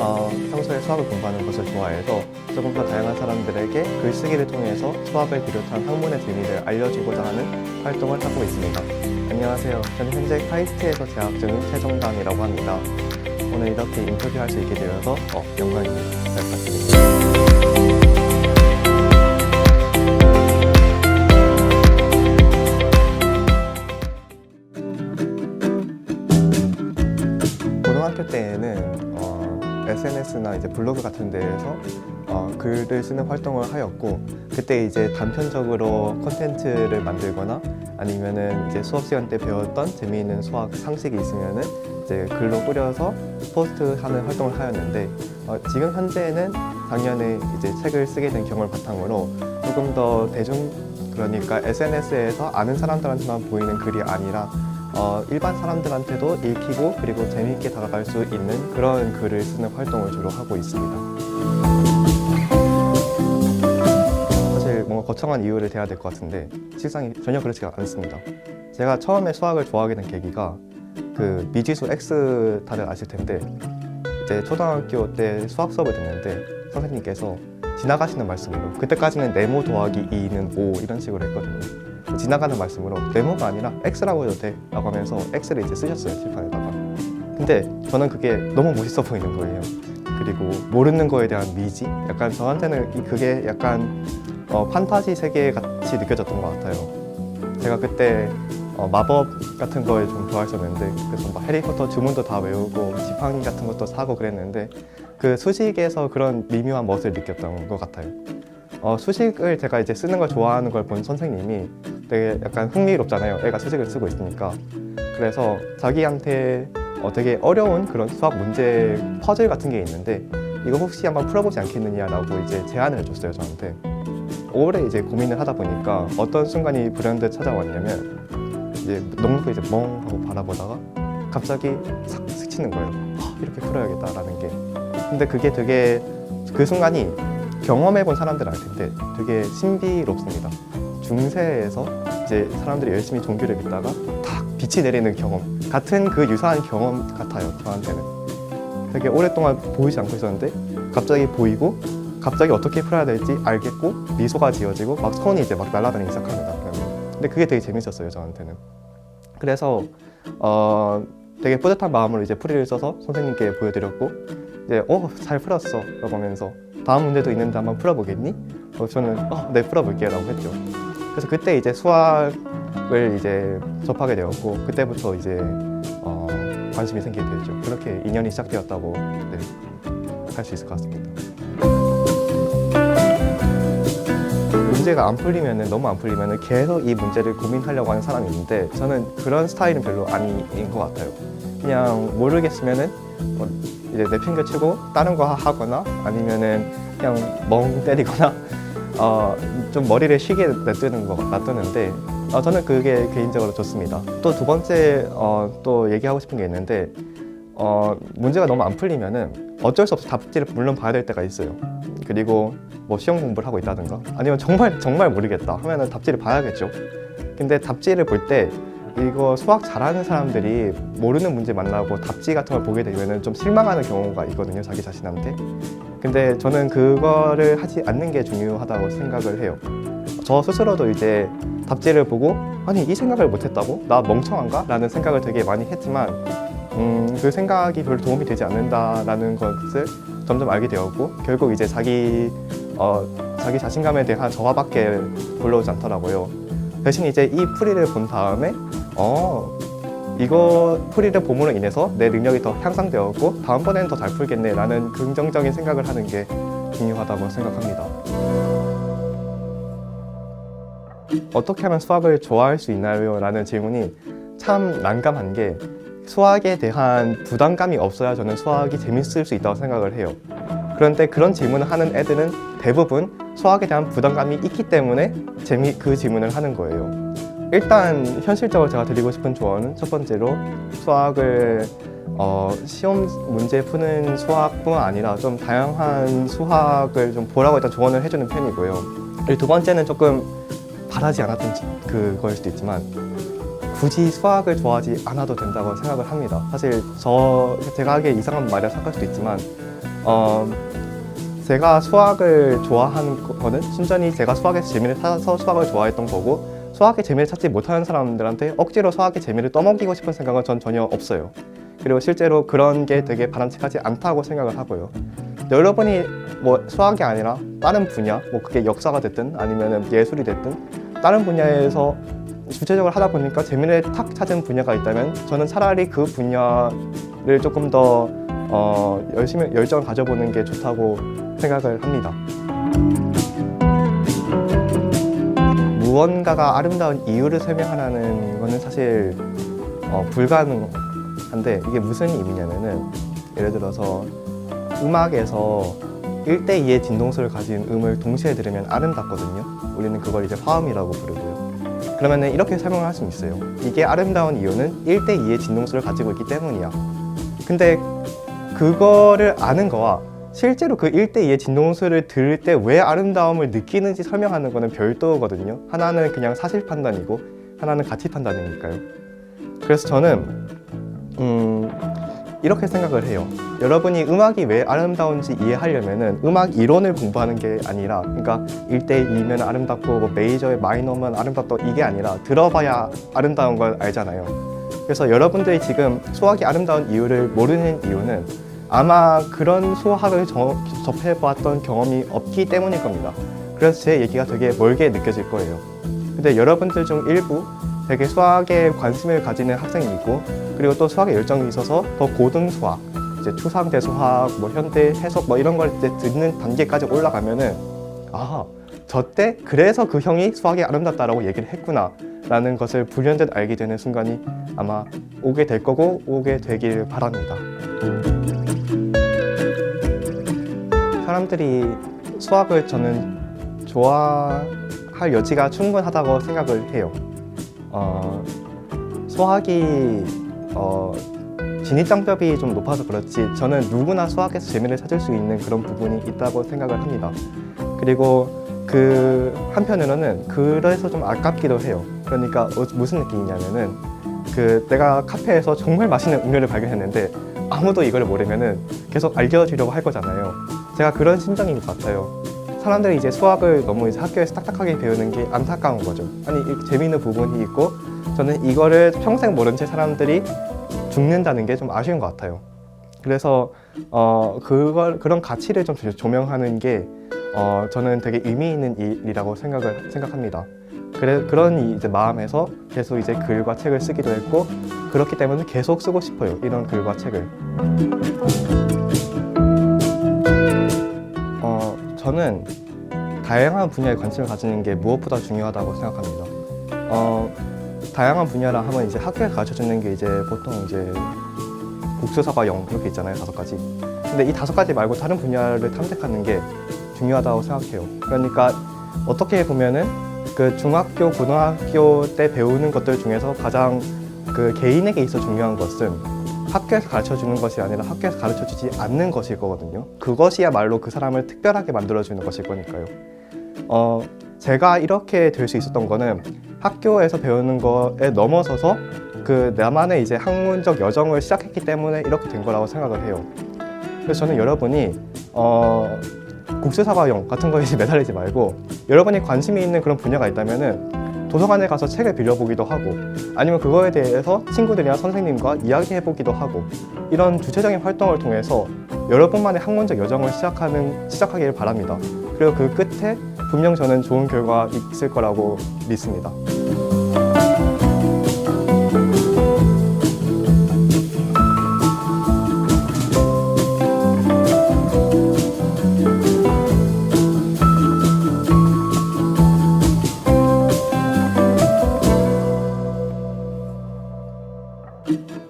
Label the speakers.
Speaker 1: 어, 평소에 수학을 공부하는 것을 좋아해서 조금 더 다양한 사람들에게 글쓰기를 통해서 수학을 비롯한 학문의 재미를 알려주고자 하는 활동을 하고 있습니다. 안녕하세요. 저는 현재 카이스트에서 재학 중인 최정당이라고 합니다. 오늘 이렇게 인터뷰할 수 있게 되어서 어, 영광입니다. 잘 부탁드립니다. SNS나 이제 블로그 같은 데에서 어, 글을 쓰는 활동을 하였고 그때 이제 단편적으로 콘텐츠를 만들거나 아니면은 이제 수업 시간 때 배웠던 재미있는 수학 상식이 있으면은 이제 글로 뿌려서 포스트하는 활동을 하였는데 어, 지금 현재는 작년에 이제 책을 쓰게 된 경험을 바탕으로 조금 더 대중 그러니까 SNS에서 아는 사람들한테만 보이는 글이 아니라 어, 일반 사람들한테도 읽히고 그리고 재미있게 다가갈 수 있는 그런 글을 쓰는 활동을 주로 하고 있습니다. 사실 뭔가 거창한 이유를 대야 될 것 같은데 실상이 전혀 그렇지가 않습니다. 제가 처음에 수학을 좋아하게 된 계기가 그 미지수 X 다들 아실 텐데 이제 초등학교 때 수학 수업을 듣는데 선생님께서 지나가시는 말씀으로 그때까지는 네모 더하기 2는 5 이런 식으로 했거든요. 지나가는 말씀으로 네모가 아니라 X라고 해도 돼 라고 하면서 X를 이제 쓰셨어요 칠판에다가. 근데 저는 그게 너무 멋있어 보이는 거예요. 그리고 모르는 거에 대한 미지? 약간 저한테는 이- 그게 약간 어, 판타지 세계 같이 느껴졌던 것 같아요. 제가 그때 어, 마법 같은 거에 좀 좋아했었는데 그래서 막 해리포터 주문도 다 외우고 지팡이 같은 것도 사고 그랬는데 그 수식에서 그런 미묘한 멋을 느꼈던 것 같아요. 어, 수식을 제가 이제 쓰는 걸 좋아하는 걸 본 선생님이 되게 약간 흥미롭잖아요. 애가 수식을 쓰고 있으니까. 그래서 자기한테 어, 되게 어려운 그런 수학 문제 퍼즐 같은 게 있는데 이거 혹시 한번 풀어보지 않겠느냐라고 이제 제안을 해줬어요 저한테. 오래 이제 고민을 하다 보니까 어떤 순간이 불현듯 찾아왔냐면 이제 너무 이제 멍 하고 바라보다가 갑자기 싹 스치는 거예요. 아, 이렇게 풀어야겠다라는 게. 근데 그게 되게 그 순간이 경험해본 텐데 되게 신비롭습니다. 중세에서 이제 사람들이 열심히 종교를 믿다가 탁 빛이 내리는 경험 같은 그 유사한 경험 같아요 저한테는 되게 오랫동안 보이지 않고 있었는데 갑자기 보이고 갑자기 어떻게 풀어야 될지 알겠고 미소가 지어지고 막 손이 이제 막 날아다니기 시작합니다 그러면. 근데 그게 되게 재밌었어요 저한테는 그래서 어 되게 뿌듯한 마음으로 이제 풀이를 써서 선생님께 보여드렸고 이제 어잘 풀었어 라고 하면서 다음 문제도 있는데 한번 풀어보겠니? 어, 저는 어, 네 풀어볼게요 라고 했죠 그래서 그때 이제 수학을 이제 접하게 되었고 그때부터 이제 어, 관심이 생기게 되었죠. 그렇게 인연이 시작되었다고 네, 할수 있을 것 같습니다. 문제가 안 풀리면 너무 안 풀리면 계속 이 문제를 고민하려고 하는 사람이 있는데 저는 그런 스타일은 별로 아닌 것 같아요. 그냥 모르겠으면은 뭐 이제 내팽개치고 다른 거 하거나 아니면은 그냥 멍 때리거나 어, 좀 머리를 쉬게 놔두는 거 놔두는데 어, 저는 그게 개인적으로 좋습니다. 또 두 번째 어, 또 얘기하고 싶은 게 있는데 어, 문제가 너무 안 풀리면은 어쩔 수 없이 답지를 물론 봐야 될 때가 있어요. 그리고 뭐 시험 공부를 하고 있다든가 아니면 정말 정말 모르겠다 하면은 답지를 봐야겠죠. 근데 답지를 볼 때 이거 수학 잘하는 사람들이 모르는 문제 만나고 답지 같은 걸 보게 되면은 좀 실망하는 경우가 있거든요 자기 자신한테. 근데 저는 그거를 하지 않는 게 중요하다고 생각을 해요. 저 스스로도 이제 답지를 보고 아니 이 생각을 못했다고 나 멍청한가? 라는 생각을 되게 많이 했지만 음, 그 생각이 별로 도움이 되지 않는다라는 것을 점점 알게 되었고 결국 이제 자기 어, 자기 자신감에 대한 저하밖에 불러오지 않더라고요. 대신 이제 이 풀이를 본 다음에 어 이거 풀이를 봄으로 인해서 내 능력이 더 향상되었고 다음번에는 더 잘 풀겠네라는 긍정적인 생각을 하는 게 중요하다고 생각합니다. 어떻게 하면 수학을 좋아할 수 있나요? 라는 질문이 참 난감한 게 수학에 대한 부담감이 없어야 저는 수학이 재밌을 수 있다고 생각을 해요. 그런데 그런 질문을 하는 애들은 대부분 수학에 대한 부담감이 있기 때문에 재미 그 질문을 하는 거예요. 일단 현실적으로 제가 드리고 싶은 조언은 첫 번째로 수학을 어, 시험 문제 푸는 수학뿐만 아니라 좀 다양한 수학을 좀 보라고 일단 조언을 해주는 편이고요. 두 번째는 조금 바라지 않았던 지- 그거일 수도 있지만 굳이 수학을 좋아하지 않아도 된다고 생각을 합니다. 사실 저 제가 하기에 이상한 말이라 생각할 수도 있지만 어, 제가 수학을 좋아하는 거는 순전히 제가 수학에서 재미를 찾아서 수학을 좋아했던 거고 수학의 재미를 찾지 못하는 사람들한테 억지로 수학의 재미를 떠먹이고 싶은 생각은 전 전혀 없어요. 그리고 실제로 그런 게 되게 바람직하지 않다고 생각을 하고요. 여러분이 뭐 수학이 아니라 다른 분야, 뭐 그게 역사가 됐든 아니면 예술이 됐든 다른 분야에서 주체적으로 하다 보니까 재미를 탁 찾은 분야가 있다면 저는 차라리 그 분야를 조금 더 어, 열심히 열정을 가져보는 게 좋다고 생각을 합니다. 무언가가 아름다운 이유를 설명하라는 거는 사실 어, 불가능한데 이게 무슨 의미냐면은 예를 들어서 음악에서 1대2의 진동수를 가진 음을 동시에 들으면 아름답거든요. 우리는 그걸 이제 화음이라고 부르고요. 그러면 은 이렇게 설명을 할 수 있어요. 이게 아름다운 이유는 1대2의 진동수를 가지고 있기 때문이야. 근데 그거를 아는 거와 실제로 그 1대2의 진동수를 들을 때 왜 아름다움을 느끼는지 설명하는 거는 별도거든요. 하나는 그냥 사실 판단이고 하나는 가치 판단이니까요. 그래서 저는 음, 이렇게 생각을 해요. 여러분이 음악이 왜 아름다운지 이해하려면은 음악 이론을 공부하는 게 아니라 그러니까 1대2면 아름답고 뭐 메이저의 마이너면 아름답다 이게 아니라 들어봐야 아름다운 걸 알잖아요. 그래서 여러분들이 지금 수학이 아름다운 이유를 모르는 이유는 아마 그런 수학을 저- 접해봤던 경험이 없기 때문일 겁니다. 그래서 제 얘기가 되게 멀게 느껴질 거예요. 근데 여러분들 중 일부 되게 수학에 관심을 가지는 학생이 있고 그리고 또 수학에 열정이 있어서 더 고등 수학, 이제 추상대 수학, 뭐 현대 해석 뭐 이런 걸 이제 듣는 단계까지 올라가면은 아, 저 때 그래서 그 형이 수학이 아름답다라고 얘기를 했구나 라는 것을 불현듯 알게 되는 순간이 아마 오게 될 거고 오게 되길 바랍니다. 사람들이 수학을 저는 좋아할 여지가 충분하다고 생각을 해요. 어, 수학이 어, 진입장벽이 좀 높아서 그렇지 저는 누구나 수학에서 재미를 찾을 수 있는 그런 부분이 있다고 생각을 합니다. 그리고 그 한편으로는 그래서 좀 아깝기도 해요. 그러니까 어, 무슨 느낌이냐면은 그 내가 카페에서 정말 맛있는 음료를 발견했는데 아무도 이걸 모르면은 계속 알려주려고 할 거잖아요. 제가 그런 심정인 것 같아요. 사람들이 이제 수학을 너무 이제 학교에서 딱딱하게 배우는 게 안타까운 거죠. 아니 이 재미있는 부분이 있고 저는 이거를 평생 모른 채 사람들이 죽는다는 게 좀 아쉬운 것 같아요. 그래서 어 그걸 그런 가치를 좀 조- 조명하는 게 어, 저는 되게 의미 있는 일이라고 생각을 생각합니다. 그래 그런 이- 이제 마음에서 계속 이제 글과 책을 쓰기도 했고 그렇기 때문에 계속 쓰고 싶어요. 이런 글과 책을. 저는 다양한 분야에 관심을 가지는 게 무엇보다 중요하다고 생각합니다. 어, 다양한 분야라 하면 이제 학교에 가르쳐 주는 게 이제 보통 이제 국수사과 영 이렇게 있잖아요 다섯 가지. 근데 이 다섯 가지 말고 다른 분야를 탐색하는 게 중요하다고 생각해요. 그러니까 어떻게 보면은 그 중학교, 고등학교 때 배우는 것들 중에서 가장 그 개인에게 있어 중요한 것은 학교에서 가르쳐 주는 것이 아니라 학교에서 가르쳐 주지 않는 것일 거거든요. 그것이야말로 그 사람을 특별하게 만들어 주는 것일 거니까요. 어, 제가 이렇게 될 수 있었던 거는 학교에서 배우는 거에 넘어서서 그 나만의 이제 학문적 여정을 시작했기 때문에 이렇게 된 거라고 생각을 해요. 그래서 저는 여러분이 어, 국수사과용 같은 거에 매달리지 말고 여러분이 관심이 있는 그런 분야가 있다면은 도서관에 가서 책을 빌려보기도 하고 아니면 그거에 대해서 친구들이나 선생님과 이야기해보기도 하고 이런 주체적인 활동을 통해서 여러 분만의 학문적 여정을 시작하는 시작하기를 바랍니다. 그리고 그 끝에 분명 저는 좋은 결과 있을 거라고 믿습니다. Thank you.